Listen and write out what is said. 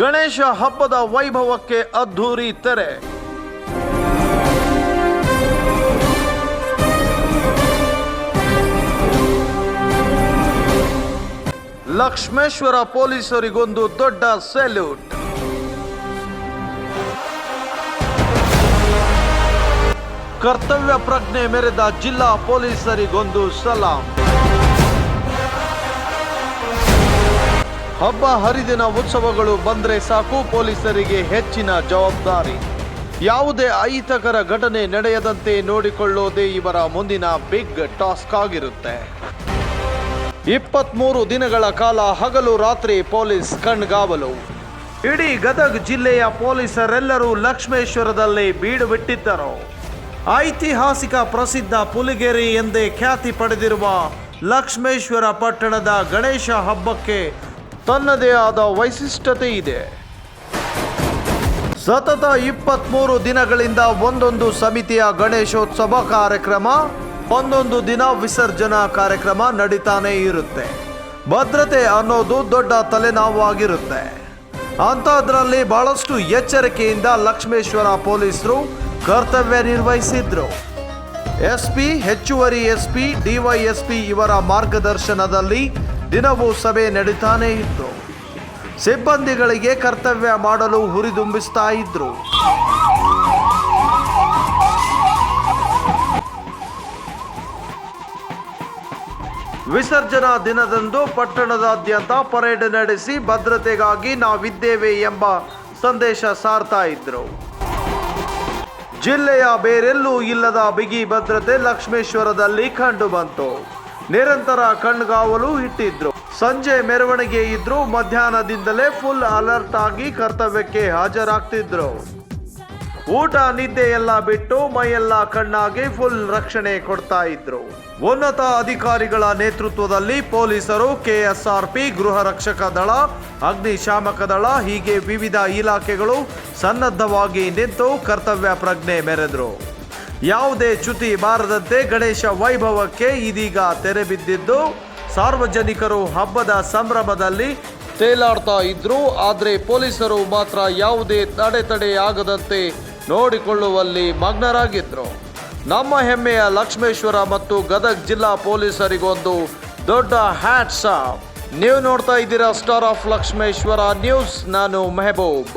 ಗಣೇಶ ಹಬ್ಬದ ವೈಭವಕ್ಕೆ ಅದ್ಧೂರಿ ತೆರೆ. ಲಕ್ಷ್ಮೇಶ್ವರ ಪೊಲೀಸರಿಗೊಂದು ದೊಡ್ಡ ಸೆಲ್ಯೂಟ್ ಕರ್ತವ್ಯ ಪ್ರಜ್ಞೆ ಮೆರೆದ ಜಿಲ್ಲಾ ಪೊಲೀಸರಿಗೊಂದು ಸಲಾಂ. ಹಬ್ಬ ಹರಿದಿನ ಉತ್ಸವಗಳು ಬಂದ್ರೆ ಸಾಕು ಪೊಲೀಸರಿಗೆ ಹೆಚ್ಚಿನ ಜವಾಬ್ದಾರಿ. ಯಾವುದೇ ಅಹಿತಕರ ಘಟನೆ ನಡೆಯದಂತೆ ನೋಡಿಕೊಳ್ಳೋದೇ ಇವರ ಮುಂದಿನ ಬಿಗ್ ಟಾಸ್ಕ್ ಆಗಿರುತ್ತೆ. ಇಪ್ಪತ್ಮೂರು ದಿನಗಳ ಕಾಲ ಹಗಲು ರಾತ್ರಿ ಪೊಲೀಸ್ ಕಣ್ಗಾವಲು. ಇಡೀ ಗದಗ ಜಿಲ್ಲೆಯ ಪೊಲೀಸರೆಲ್ಲರೂ ಲಕ್ಷ್ಮೇಶ್ವರದಲ್ಲಿ ಬೀಡು ಬಿಟ್ಟಿದ್ದರು. ಐತಿಹಾಸಿಕ ಪ್ರಸಿದ್ಧ ಪುಲಿಗೆರೆ ಎಂದೇ ಖ್ಯಾತಿ ಪಡೆದಿರುವ ಲಕ್ಷ್ಮೇಶ್ವರ ಪಟ್ಟಣದ ಗಣೇಶ ಹಬ್ಬಕ್ಕೆ ತನ್ನದೇ ಆದ ವೈಶಿಷ್ಟ್ಯತೆ ಇದೆ. ಸತತ ಇಪ್ಪತ್ಮೂರು ದಿನಗಳಿಂದ ಒಂದೊಂದು ಸಮಿತಿಯ ಗಣೇಶೋತ್ಸವ ಕಾರ್ಯಕ್ರಮ, ಒಂದೊಂದು ದಿನ ವಿಸರ್ಜನಾ ಕಾರ್ಯಕ್ರಮ ನಡೀತಾನೇ ಇರುತ್ತೆ. ಭದ್ರತೆ ಅನ್ನೋದು ದೊಡ್ಡ ತಲೆನೋವಾಗಿರುತ್ತೆ. ಅಂಥದ್ರಲ್ಲಿ ಬಹಳಷ್ಟು ಎಚ್ಚರಿಕೆಯಿಂದ ಲಕ್ಷ್ಮೇಶ್ವರ ಪೊಲೀಸರು ಕರ್ತವ್ಯ ನಿರ್ವಹಿಸಿದ್ರು. ಎಸ್ಪಿ, ಹೆಚ್ಚುವರಿ ಎಸ್ಪಿ, ಡಿವೈಎಸ್ಪಿ ಇವರ ಮಾರ್ಗದರ್ಶನದಲ್ಲಿ ದಿನವೂ ಸಭೆ ನಡೀತಾನೇ ಇತ್ತು. ಸಿಬ್ಬಂದಿಗಳಿಗೆ ಕರ್ತವ್ಯ ಮಾಡಲು ಹುರಿದುಂಬಿಸ್ತಾ ಇದ್ರು. ವಿಸರ್ಜನಾ ದಿನದಂದು ಪಟ್ಟಣದಾದ್ಯಂತ ಪರೇಡ್ ನಡೆಸಿ ಭದ್ರತೆಗಾಗಿ ನಾವಿದ್ದೇವೆ ಎಂಬ ಸಂದೇಶ ಸಾರ್ತಾ ಇದ್ರು. ಜಿಲ್ಲೆಯ ಬೇರೆಲ್ಲೂ ಇಲ್ಲದ ಬಿಗಿ ಭದ್ರತೆ ಲಕ್ಷ್ಮೇಶ್ವರದಲ್ಲಿ ಕಂಡು ಬಂತು. ನಿರಂತರ ಕಣ್ಗಾವಲು ಇಟ್ಟಿದ್ರು. ಸಂಜೆ ಮೆರವಣಿಗೆ ಇದ್ರು ಮಧ್ಯಾಹ್ನದಿಂದಲೇ ಫುಲ್ ಅಲರ್ಟ್ ಆಗಿ ಕರ್ತವ್ಯಕ್ಕೆ ಹಾಜರಾಗ್ತಿದ್ರು. ಊಟ, ನಿದ್ದೆ ಎಲ್ಲ ಬಿಟ್ಟು ಮೈಯೆಲ್ಲ ಕಣ್ಣಾಗಿ ಫುಲ್ ರಕ್ಷಣೆ ಕೊಡ್ತಾ ಇದ್ರು. ಉನ್ನತ ಅಧಿಕಾರಿಗಳ ನೇತೃತ್ವದಲ್ಲಿ ಪೊಲೀಸರು ಕೆಎಸ್ಆರ್ಪಿ, ಗೃಹ ರಕ್ಷಕ ದಳ ಅಗ್ನಿಶಾಮಕ ದಳ ಹೀಗೆ ವಿವಿಧ ಇಲಾಖೆಗಳು ಸನ್ನದ್ಧವಾಗಿ ನಿಂತು ಕರ್ತವ್ಯ ಪ್ರಜ್ಞೆ ಮೆರೆದ್ರು. ಯಾವುದೇ ಚ್ಯುತಿ ಬಾರದಂತೆ ಗಣೇಶ ವೈಭವಕ್ಕೆ ಇದೀಗ ತೆರೆ ಬಿದ್ದಿದ್ದು, ಸಾರ್ವಜನಿಕರು ಹಬ್ಬದ ಸಂಭ್ರಮದಲ್ಲಿ ತೇಲಾಡ್ತಾ ಇದ್ರು. ಆದರೆ ಪೊಲೀಸರು ಮಾತ್ರ ಯಾವುದೇ ತಡೆ ಆಗದಂತೆ ನೋಡಿಕೊಳ್ಳುವಲ್ಲಿ ಮಗ್ನರಾಗಿದ್ದರು ನಮ್ಮ ಹೆಮ್ಮೆಯ ಲಕ್ಷ್ಮೇಶ್ವರ ಮತ್ತು ಗದಗ್ ಜಿಲ್ಲಾ ಪೊಲೀಸರಿಗೊಂದು ದೊಡ್ಡ ಹ್ಯಾಟ್ಸ್ ನೀವು ನೋಡ್ತಾ ಇದ್ದೀರಾ ಸ್ಟಾರ್ ಆಫ್ ಲಕ್ಷ್ಮೇಶ್ವರ ನ್ಯೂಸ್. ನಾನು ಮೆಹಬೂಬ್.